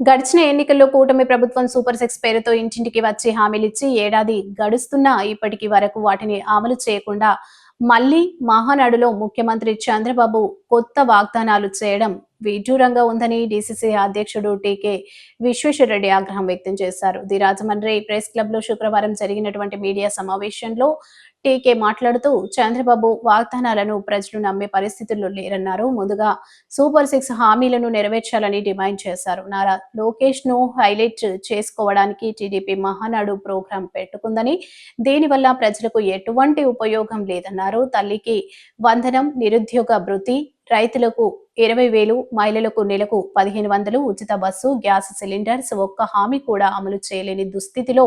గడిచిన ఎన్నికల్లో కూటమి ప్రభుత్వం సూపర్ సిక్స్ పేరుతో ఇంటింటికి వచ్చి హామీలిచ్చి ఏడాది గడుస్తున్నా ఇప్పటికి వరకు వాటిని అమలు చేయకుండా మళ్ళీ మహానాడులో ముఖ్యమంత్రి చంద్రబాబు కొత్త వాగ్దానాలు చేయడం విడ్డూరంగా ఉందని డిసిసి అధ్యక్షుడు టీకే విశ్వేశ్వరరెడ్డి ఆగ్రహం వ్యక్తం చేశారు. ది రాజమండ్రి ప్రెస్ క్లబ్లో శుక్రవారం జరిగినటువంటి మీడియా సమావేశంలో టీకే మాట్లాడుతూ చంద్రబాబు వాగ్దానాలను ప్రజలు నమ్మే పరిస్థితుల్లో లేరన్నారు. ముందుగా సూపర్ సిక్స్ హామీలను నెరవేర్చాలని డిమాండ్ చేశారు. నారా లోకేష్ను హైలైట్ చేసుకోవడానికి టీడీపీ మహానాడు ప్రోగ్రాం పెట్టుకుందని దీనివల్ల ప్రజలకు ఎటువంటి ఉపయోగం లేదన్నారు. తల్లికి వందనం నిరుద్యోగ భృతి రైతులకు ఇరవై వేలు మహిళలకు నెలకు పదిహేను వందలు ఉచిత బస్సు గ్యాస్ సిలిండర్స్ ఒక్క హామీ కూడా అమలు చేయలేని దుస్థితిలో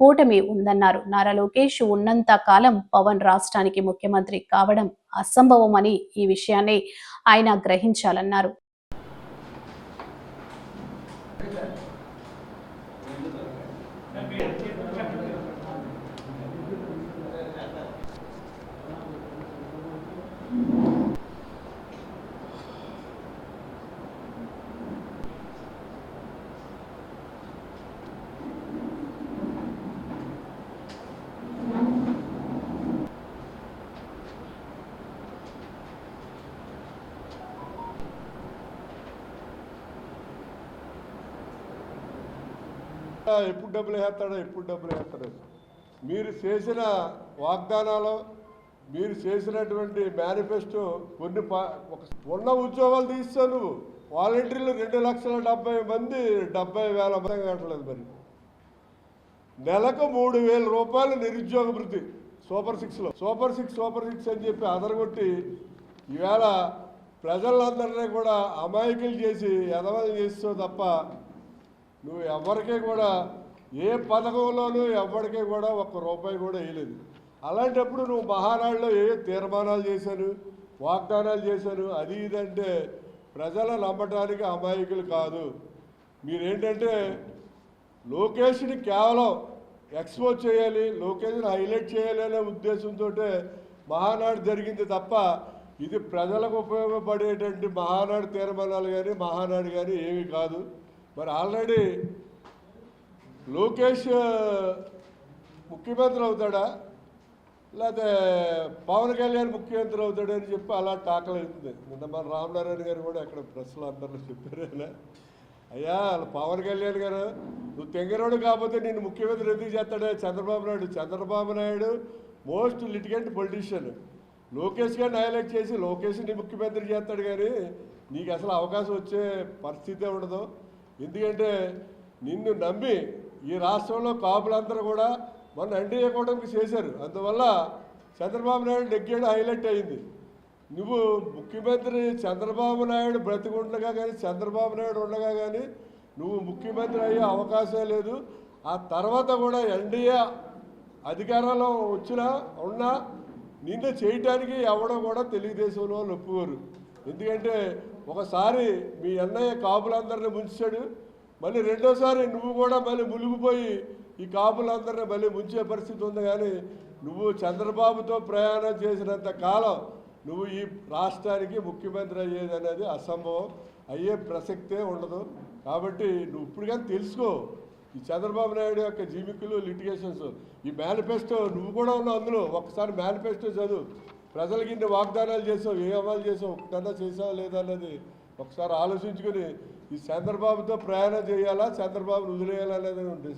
కూటమి ఉందన్నారు. నారా లోకేష్ ఉన్నంత కాలం పవన్ రాష్ట్రానికి ముఖ్యమంత్రి కావడం అసంభవమని ఈ విషయాన్ని ఆయన గ్రహించాలన్నారు. ఎప్పుడు డబ్బులు వేస్తాడో ఎప్పుడు డబ్బులు వేస్తాడో. మీరు చేసిన వాగ్దానాలు మీరు చేసినటువంటి మేనిఫెస్టో కొన్ని ఒక ఉన్న ఉద్యోగాలు తీస్తా నువ్వు. వాలంటీర్లు రెండు లక్షల డెబ్బై మంది డెబ్బై వేల మంది కట్టలేదు మరి. నెలకు మూడు వేల రూపాయలు నిరుద్యోగ వృత్తి సూపర్ సిక్స్లో. సూపర్ సిక్స్ సూపర్ సిక్స్ అని చెప్పి అదరగొట్టి ఈవేళ ప్రజలందరినీ కూడా అమాయకులు చేసి ఎదవలు చేస్తూ తప్ప నువ్వు ఎవరికీ కూడా ఏ పథకంలోనూ ఎవరికీ కూడా ఒక్క రూపాయి కూడా వేయలేదు. అలాంటప్పుడు నువ్వు మహానాడులో ఏ తీర్మానాలు చేశాను వాగ్దానాలు చేశాను అది ఇదంటే ప్రజల నమ్మటానికి అమాయకులు కాదు. మీరేంటంటే లోకేష్ని కేవలం ఎక్స్పోజ్ చేయాలి లోకేష్ని హైలైట్ చేయాలి అనే ఉద్దేశంతో మహానాడు జరిగింది తప్ప ఇది ప్రజలకు ఉపయోగపడేటువంటి మహానాడు తీర్మానాలు కానీ మహానాడు కానీ ఏమీ కాదు. మరి ఆల్రెడీ లోకేష్ ముఖ్యమంత్రి అవుతాడా? లేకపోతే పవన్ కళ్యాణ్ ముఖ్యమంత్రి అవుతాడని చెప్పి అలా టాకలు అవుతుంది. నిన్న మన రామనారాయణ గారు కూడా అక్కడ ప్రెస్లో అందరిలో చెప్పారు అయ్యా వాళ్ళ పవన్ కళ్యాణ్ గారు నువ్వు తెంగరోడు కాకపోతే నేను ముఖ్యమంత్రి ఎందుకు చేస్తాడే? Chandrababu Naidu Chandrababu Naidu most litigant politician. Lokesh గారిని హైలైట్ చేసి లోకేష్ని ముఖ్యమంత్రి చేస్తాడు కానీ నీకు అసలు అవకాశం వచ్చే పరిస్థితే ఉండదు. ఎందుకంటే నిన్ను నమ్మి ఈ రాష్ట్రంలో కాపులందరూ కూడా మొన్న ఎన్డీఏ కూటమికి చేశారు. అందువల్ల చంద్రబాబు నాయుడు నెగ్గాడు హైలైట్ అయింది. నువ్వు ముఖ్యమంత్రి చంద్రబాబు నాయుడు బ్రతికుండగా కానీ చంద్రబాబు నాయుడు ఉండగా కానీ నువ్వు ముఖ్యమంత్రి అయ్యే అవకాశం లేదు. ఆ తర్వాత కూడా ఎన్డీఏ అధికారంలో వచ్చినా ఉన్నా నిన్న చేయటానికి ఎవడో కూడా తెలుగుదేశంలో వాళ్ళు ఒప్పుకోరు ఎందుకంటే ఒకసారి మీ అన్నయ్య కాపులందరినీ ముంచాడు మళ్ళీ రెండోసారి నువ్వు కూడా మళ్ళీ మునిగిపోయి ఈ కాపులందరినీ మళ్ళీ ముంచే పరిస్థితి ఉంది కానీ నువ్వు చంద్రబాబుతో ప్రయాణం చేసినంత కాలం నువ్వు ఈ రాష్ట్రానికి ముఖ్యమంత్రి అయ్యేది అనేది అసంభవం. అయ్యే ప్రసక్తే ఉండదు. కాబట్టి నువ్వు ఇప్పుడు కానీ తెలుసుకో ఈ చంద్రబాబు నాయుడు యొక్క జీవికులు లిటిగేషన్స్ ఈ మేనిఫెస్టో నువ్వు కూడా ఉన్నావు అందులో. ఒకసారి మేనిఫెస్టో చదువు. ప్రజలకి ఇన్ని వాగ్దానాలు చేసావు ఏ అమలు చేసావు ఒక్కటన్నా చేసావా లేదా అన్నది ఒకసారి ఆలోచించుకొని ఈ చంద్రబాబుతో ప్రయాణం చేయాలా చంద్రబాబును వదిలేయాలా అనేది